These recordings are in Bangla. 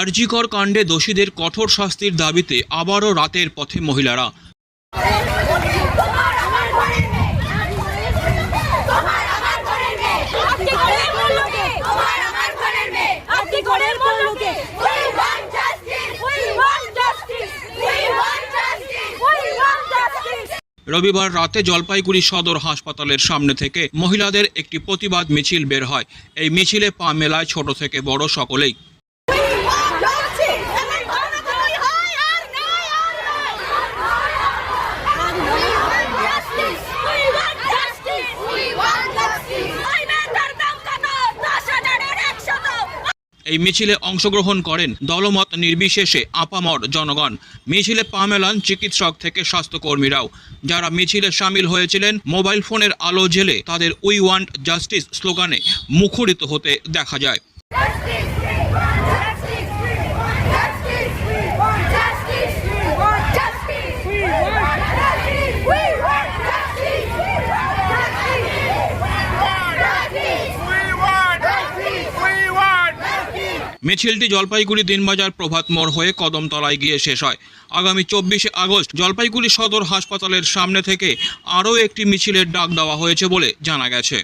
আরজিকর কাণ্ডে দোষীদের কঠোর শাস্তির দাবিতে আবারও রাতের পথে মহিলারা। রবিবার রাতে জলপাইগুড়ি সদর হাসপাতালের সামনে থেকে মহিলাদের একটি প্রতিবাদ মিছিল বের হয়। এই মিছিলে পা মেলায় ছোট থেকে বড় সকলেই এই মিছিলে অংশগ্রহণ করেন দলমত নির্বিশেষে আপামর জনগণ। মিছিলে পা মেলান চিকিৎসক থেকে স্বাস্থ্যকর্মীরাও। যারা মিছিলে সামিল হয়েছিলেন, মোবাইল ফোনের আলো জেলে তাদের উই ওয়ান্ট জাস্টিস স্লোগানে মুখরিত হতে দেখা যায়। মিছিলটি জলপাইগুড়ি দিনবাজার প্রভাত মোড় হয়ে কদমতলায় গিয়ে শেষ হয়। আগামী চব্বিশে আগস্ট জলপাইগুড়ি সদর হাসপাতালের সামনে থেকে আরও একটি মিছিলের ডাক দেওয়া হয়েছে বলে জানা গেছে।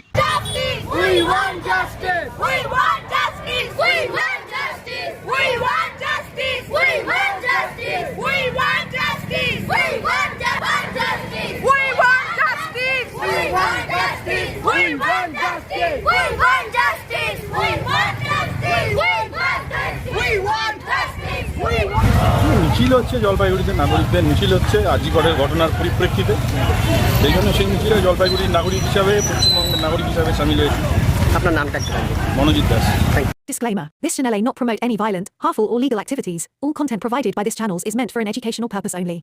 মিছিল হচ্ছে জলপাইগুড়িতে নাগরিকদের মিছিল হচ্ছে আজিগড়ের ঘটনার পরিপ্রেক্ষিতে সেই জন্য সেই মিছিলে জলপাইগুড়ির নাগরিক হিসাবে পশ্চিমবঙ্গের নাগরিক হিসাবে সামিল হয়েছি আপনার নামটা Manojit Das Disclaimer This channel may not promote any violent, harmful, or legal activities. All content provided by this channel is meant for an educational purpose only.